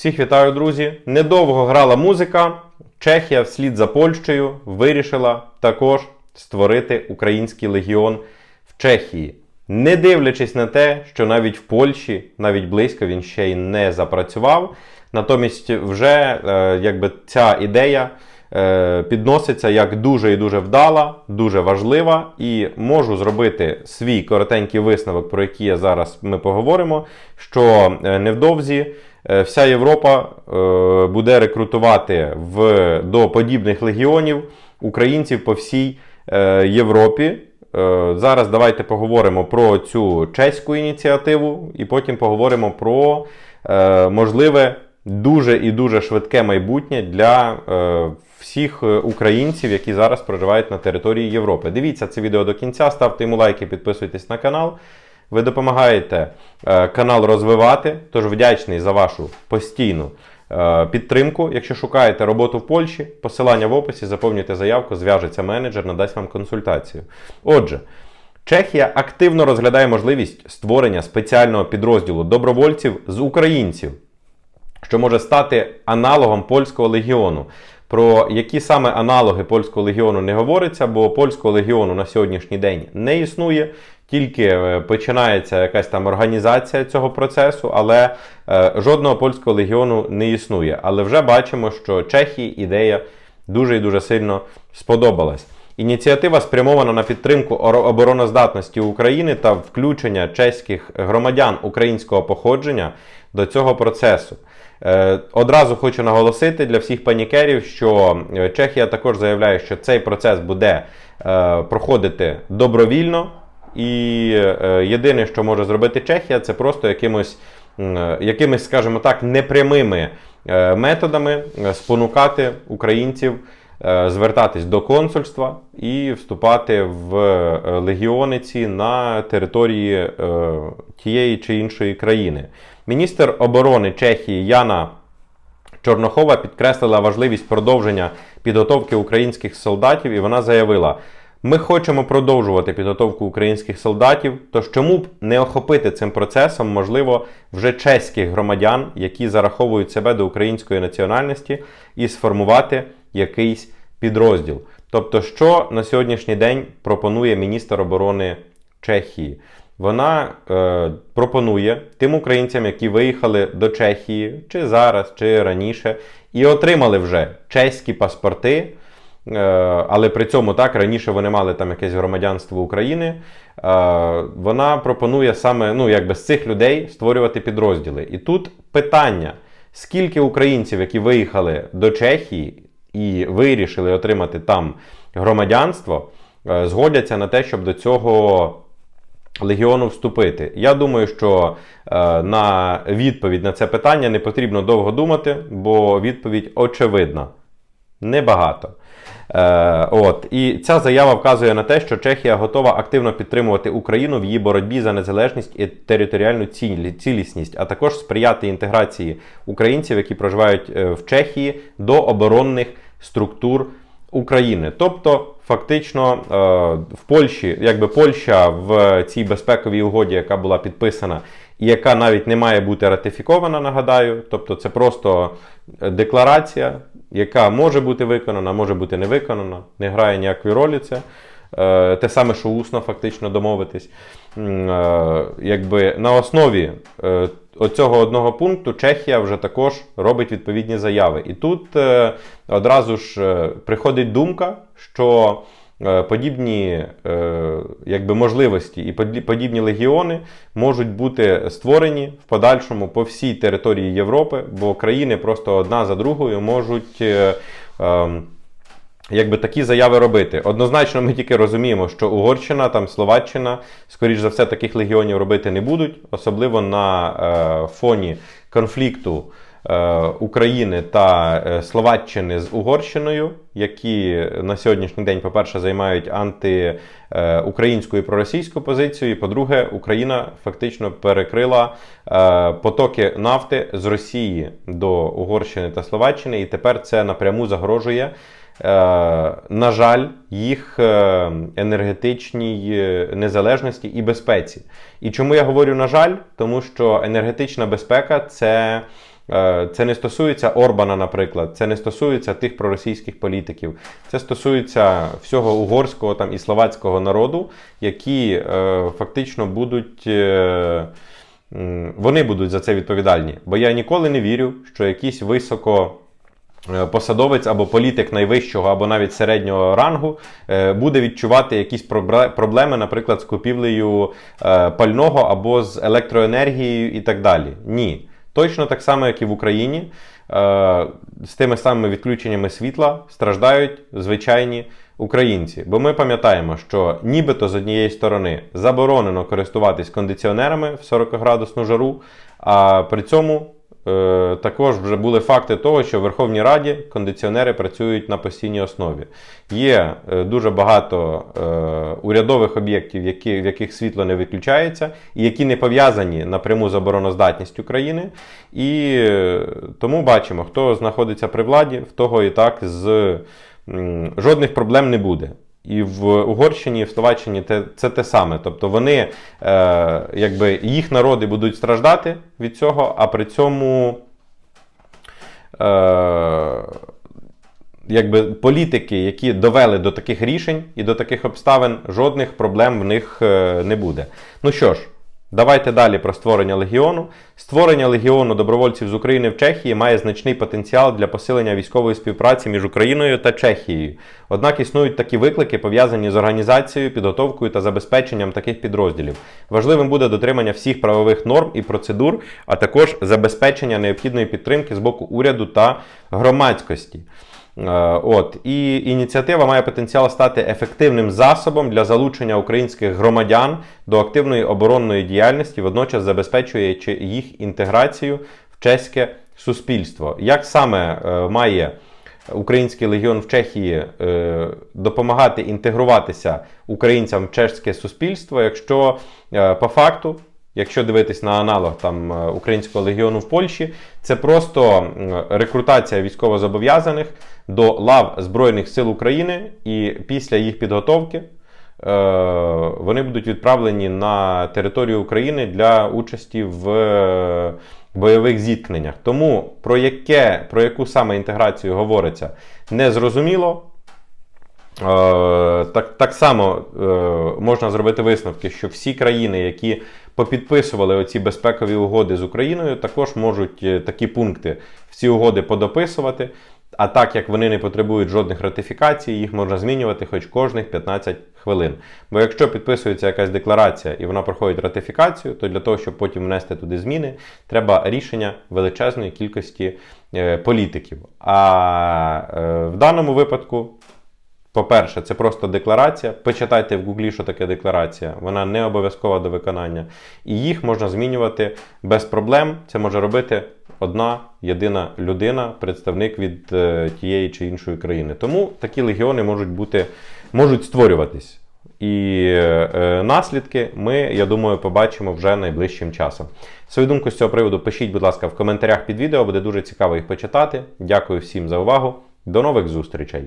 Всіх вітаю, друзі! Недовго грала музика. Чехія вслід за Польщею вирішила також створити український легіон в Чехії. Не дивлячись на те, що навіть в Польщі, навіть близько він ще й не запрацював. Натомість, вже е, якби ця ідея е, підноситься як дуже і дуже вдала, дуже важлива, і можу зробити свій коротенький висновок, про який я зараз ми поговоримо. Що е, невдовзі вся Європа е, буде рекрутувати в, до подібних легіонів українців по всій е, Європі. Е, Зараз давайте поговоримо про цю чеську ініціативу, і потім поговоримо про е, можливе дуже і дуже швидке майбутнє для е, всіх е, українців, які зараз проживають на території Європи. Дивіться це відео до кінця, ставте йому лайки, підписуйтесь на канал. Ви допомагаєте е, канал розвивати, тож вдячний за вашу постійну е, підтримку. Якщо шукаєте роботу в Польщі, посилання в описі, заповнюйте заявку, зв'яжеться менеджер, надасть вам консультацію. Отже, Чехія активно розглядає можливість створення спеціального підрозділу добровольців з українців, що може стати аналогом польського легіону. Про які саме аналоги польського легіону не говориться, бо польського легіону на сьогоднішній день не існує. Тільки е, починається якась там організація цього процесу, але е, жодного польського легіону не існує. Але вже бачимо, що Чехії ідея дуже і дуже сильно сподобалась. Ініціатива спрямована на підтримку обороноздатності України та включення чеських громадян українського походження до цього процесу. Е, Одразу хочу наголосити для всіх панікерів, що е, Чехія також заявляє, що цей процес буде е, проходити добровільно, і єдине, що може зробити Чехія, це просто якимось, м, якимись, скажімо так, непрямими методами спонукати українців звертатись до консульства і вступати в е, легіони ці на території е, тієї чи іншої країни. Міністр оборони Чехії Яна Чорнохова підкреслила важливість продовження підготовки українських солдатів, і вона заявила: ми хочемо продовжувати підготовку українських солдатів. Тож чому б не охопити цим процесом, можливо, вже чеських громадян, які зараховують себе до української національності, і сформувати якийсь підрозділ. Тобто, що на сьогоднішній день пропонує міністр оборони Чехії? Вона е, пропонує тим українцям, які виїхали до Чехії, чи зараз, чи раніше, і отримали вже чеські паспорти. Е, але при цьому так раніше вони мали там якесь громадянство України. Е, вона пропонує саме ну, якби з цих людей створювати підрозділи. І тут питання: скільки українців, які виїхали до Чехії і вирішили отримати там громадянство, е, згодяться на те, щоб до цього легіону вступити. Я думаю, що е, на відповідь на це питання не потрібно довго думати, бо відповідь очевидна. Небагато. Е, от. І ця заява вказує на те, що Чехія готова активно підтримувати Україну в її боротьбі за незалежність і територіальну цілі- цілісність, а також сприяти інтеграції українців, які проживають е, в Чехії, до оборонних структур України. Тобто, фактично, е, в Польщі, якби Польща в цій безпековій угоді, яка була підписана, і яка навіть не має бути ратифікована, нагадаю, тобто це просто е, декларація, яка може бути виконана, може бути не виконана, не грає ніякої ролі це. Е, Те саме, що усно фактично домовитись. Е, Якби на основі е, оцього одного пункту Чехія вже також робить відповідні заяви. І тут одразу ж приходить думка, що подібні е, якби, можливості і поді- подібні легіони можуть бути створені в подальшому по всій території Європи, бо країни просто одна за другою можуть. е, ем, Якби такі заяви робити. Однозначно, ми тільки розуміємо, що Угорщина, там Словаччина, скоріш за все, таких легіонів робити не будуть, особливо на е, фоні конфлікту е, України та е, Словаччини з Угорщиною, які на сьогоднішній день, по-перше, займають антиукраїнську і проросійську позицію. І по-друге, Україна фактично перекрила е, потоки нафти з Росії до Угорщини та Словаччини, і тепер це напряму загрожує. е, На жаль, їх е, енергетичній е, незалежності і безпеці. І чому я говорю на жаль? Тому що енергетична безпека це Е, Це не стосується Орбана, наприклад, це не стосується тих проросійських політиків. Це стосується всього угорського там і словацького народу, які е, фактично будуть. Е, вони будуть за це відповідальні. Бо я ніколи не вірю, що якісь високо. е, Посадовець або політик найвищого або навіть середнього рангу е, буде відчувати якісь проблеми, наприклад, з купівлею е, пального або з електроенергією і так далі. Ні. Точно так само, як і в Україні, е, з тими самими відключеннями світла страждають звичайні українці. Бо ми пам'ятаємо, що нібито з однієї сторони заборонено користуватись кондиціонерами в 40-градусну жару, а при цьому також вже були факти того, що в Верховній Раді кондиціонери працюють на постійній основі. Є е, дуже багато е, урядових об'єктів, які, в яких світло не виключається, і які не пов'язані напряму з обороноздатністю країни. І е, тому бачимо, хто знаходиться при владі, в того і так з жодних проблем не буде. І в Угорщині, і в Словаччині те, це те саме. Тобто вони, е, якби їх народи будуть страждати від цього, а при цьому е, якби політики, які довели до таких рішень і до таких обставин, жодних проблем в них е, не буде. Ну що ж. Давайте далі про створення легіону. Створення легіону добровольців з України в Чехії має значний потенціал для посилення військової співпраці між Україною та Чехією. Однак існують такі виклики, пов'язані з організацією, підготовкою та забезпеченням таких підрозділів. Важливим буде дотримання всіх правових норм і процедур, а також забезпечення необхідної підтримки з боку уряду та громадськості. Е, От і ініціатива має потенціал стати ефективним засобом для залучення українських громадян до активної оборонної діяльності, водночас забезпечуючи їх інтеграцію в чеське суспільство. Як саме е, має Український легіон в Чехії е, допомагати інтегруватися українцям в чеське суспільство, якщо по факту Якщо дивитись на аналог там е, українського легіону в Польщі, це просто рекрутація військовозобов'язаних до лав Збройних сил України, і після їх підготовки е, вони будуть відправлені на територію України для участі в е, бойових зіткненнях. Тому про яке про яку саме інтеграцію говориться, не зрозуміло. Так, так само можна зробити висновки, що всі країни, які попідписували оці безпекові угоди з Україною, також можуть е, такі пункти в ці угоди подописувати. А так як вони не потребують жодних ратифікацій, їх можна змінювати хоч кожних 15 хвилин. Бо якщо підписується якась декларація і вона проходить ратифікацію, то для того, щоб потім внести туди зміни, треба рішення величезної кількості е, політиків. А е, в даному випадку. По-перше, це просто декларація. Почитайте в Гуглі, що таке декларація. Вона не обов'язкова до виконання. І їх можна змінювати без проблем. Це може робити одна єдина людина, представник від е, тієї чи іншої країни. Тому такі легіони можуть бути, можуть створюватись. І е, е, наслідки ми, я думаю, побачимо вже найближчим часом. Свою думку з цього приводу пишіть, будь ласка, в коментарях під відео, буде дуже цікаво їх почитати. Дякую всім за увагу. До нових зустрічей!